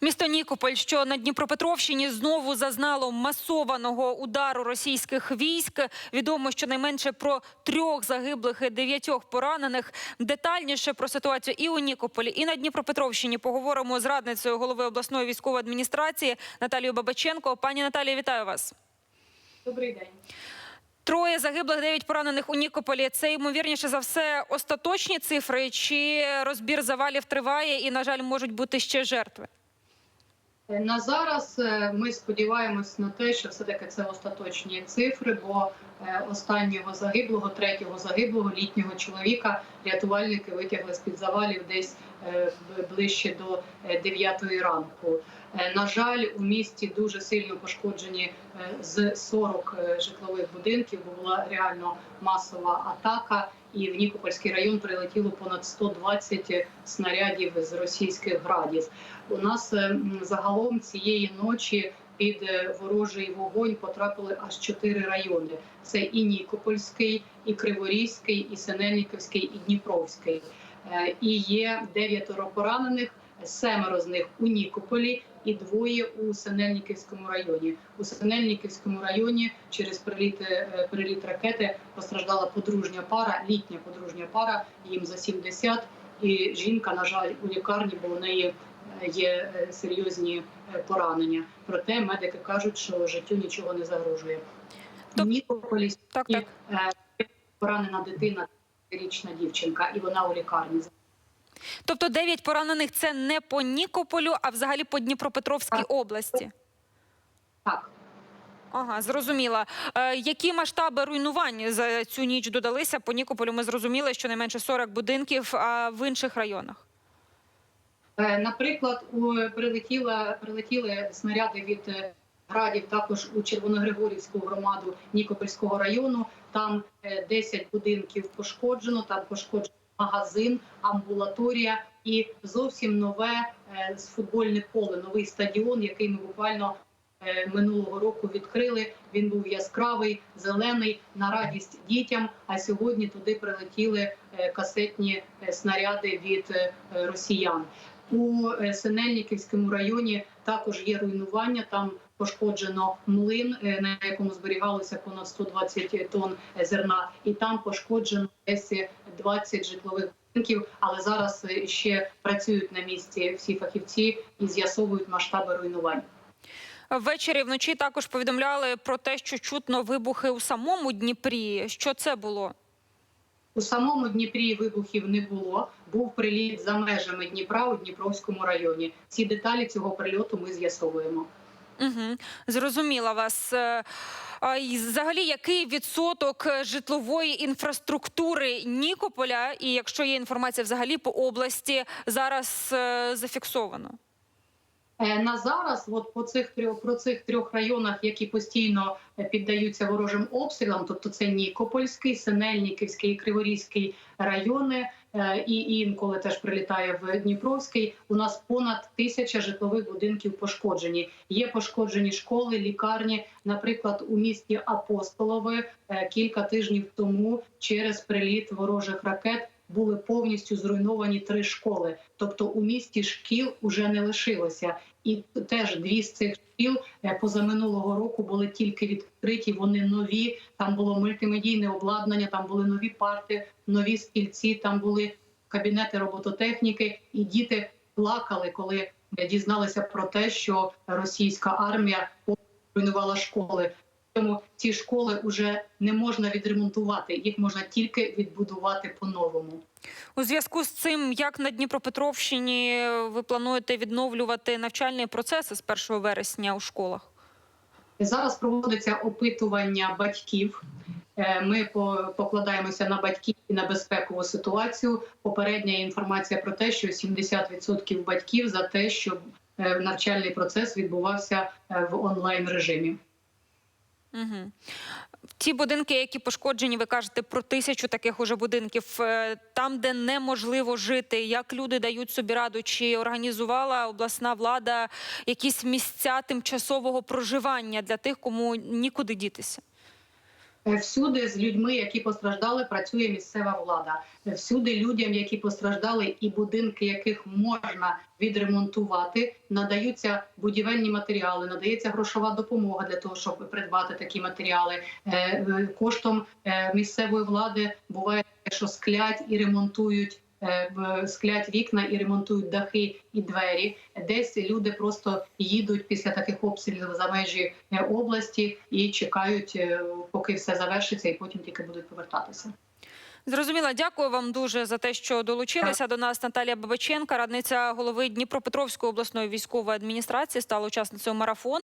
Місто Нікополь, що на Дніпропетровщині знову зазнало масованого удару російських військ. Відомо щонайменше про трьох загиблих і дев'ятьох поранених. Детальніше про ситуацію і у Нікополі, і на Дніпропетровщині поговоримо з радницею голови обласної військової адміністрації Наталією Бабаченко. Пані Наталія, вітаю вас. Добрий день. Троє загиблих, дев'ять поранених у Нікополі. Це ймовірніше за все остаточні цифри. Чи розбір завалів триває і, на жаль, можуть бути ще жертви? На зараз е, ми сподіваємось на те, що все таки це остаточні цифри, бо е, останнього загиблого, третього загиблого літнього чоловіка рятувальники витягли з під завалів десь е, ближче до 9 ранку. На жаль, у місті дуже сильно пошкоджені з 40 е, житлових будинків, бо була реально масова атака. І в Нікопольський район прилетіло понад 120 снарядів з російських градів. У нас е, загалом цієї ночі під е, ворожий вогонь потрапили аж чотири райони: це і Нікопольський, і Криворізький, і Синельниківський, і Дніпровський. Е, І є дев'ятеро поранених, семеро з них у Нікополі. І двоє у Синельниківському районі. У Синельниківському районі через приліт, е, приліт ракети постраждала подружня пара, літня подружня пара, їм за 70. І жінка, на жаль, у лікарні, бо у неї е, є е, серйозні поранення. Проте медики кажуть, що життю нічого не загрожує. Тоб- Нікополі Так, так. поранена дитина, річна дівчинка, і вона у лікарні. Тобто 9 поранених це не по Нікополю, а взагалі по Дніпропетровській Так. області. Так. Ага, зрозуміла. Е, які масштаби руйнувань за цю ніч додалися по Нікополю? Ми зрозуміли, що не менше 40 будинків, а в інших районах. Е, Наприклад, у прилетіла прилетіли снаряди від е, градів також у Червоногригорівську громаду Нікопольського району. Там е, 10 будинків пошкоджено. Там пошкоджено магазин, амбулаторія і зовсім нове е, футбольне поле, новий стадіон, який ми буквально е, минулого року відкрили. Він був яскравий, зелений на радість дітям. А сьогодні туди прилетіли е, касетні снаряди від росіян. У е, Синельниківському районі також є руйнування. Там пошкоджено млин, е, на якому зберігалося понад 120 тонн е, зерна, і там пошкоджено десь 20 житлових будинків. Але зараз ще працюють на місці всі фахівці і з'ясовують масштаби руйнувань. Ввечері вночі також повідомляли про те, що чутно вибухи у самому Дніпрі. Що це було? У самому Дніпрі вибухів не було. Був приліт за межами Дніпра у Дніпровському районі. Ці деталі цього прильоту ми з'ясовуємо. Угу. Зрозуміла вас. Е, А і взагалі, який відсоток е, житлової інфраструктури Нікополя, і якщо є інформація взагалі по області, зараз е, зафіксовано? Е, На зараз, от по цих трьох про цих трьох районах, які постійно е, піддаються ворожим обстрілам, тобто це Нікопольський, Синельниківський Криворізький райони, е, і інколи теж прилітає в Дніпровський. У нас понад тисяча житлових будинків пошкоджені. Є пошкоджені школи, лікарні. Наприклад, у місті Апостолове кілька тижнів тому через приліт ворожих ракет були повністю зруйновані три школи. Тобто у місті шкіл уже не лишилося. І теж дві з цих шкіл е, позаминулого року були тільки відкриті. Вони нові. Там було мультимедійне обладнання, там були нові парти, нові стільці, там були кабінети робототехніки, і діти плакали, коли е, дізналися про те, що російська армія руйнувала школи. Тому ці школи вже не можна відремонтувати, їх можна тільки відбудувати по-новому. У зв'язку з цим, як на Дніпропетровщині ви плануєте відновлювати навчальні процеси з 1 вересня у школах? Зараз проводиться опитування батьків. Е, Ми по- покладаємося на батьків і на безпекову ситуацію. Попередня інформація про те, що 70% батьків за те, щоб е, навчальний процес відбувався е, в онлайн режимі. Угу. Ті будинки, які пошкоджені, ви кажете про тисячу таких уже будинків, е, там, де неможливо жити, як люди дають собі раду, чи організувала обласна влада якісь місця тимчасового проживання для тих, кому нікуди дітися? Всюди з людьми, які постраждали, працює місцева влада. Всюди людям, які постраждали, і будинки, яких можна відремонтувати, надаються будівельні матеріали, надається грошова допомога для того, щоб придбати такі матеріали. Е, е, Коштом е, місцевої влади буває, що склять і ремонтують. Е, Склять вікна і ремонтують дахи і двері. Десь люди просто їдуть після таких обстрілів за межі е, області і чекають, е, поки все завершиться, і потім тільки будуть повертатися. Зрозуміла, дякую вам дуже за те, що долучилися до нас. Наталія Бабаченка, радниця голови Дніпропетровської обласної військової адміністрації, стала учасницею марафону.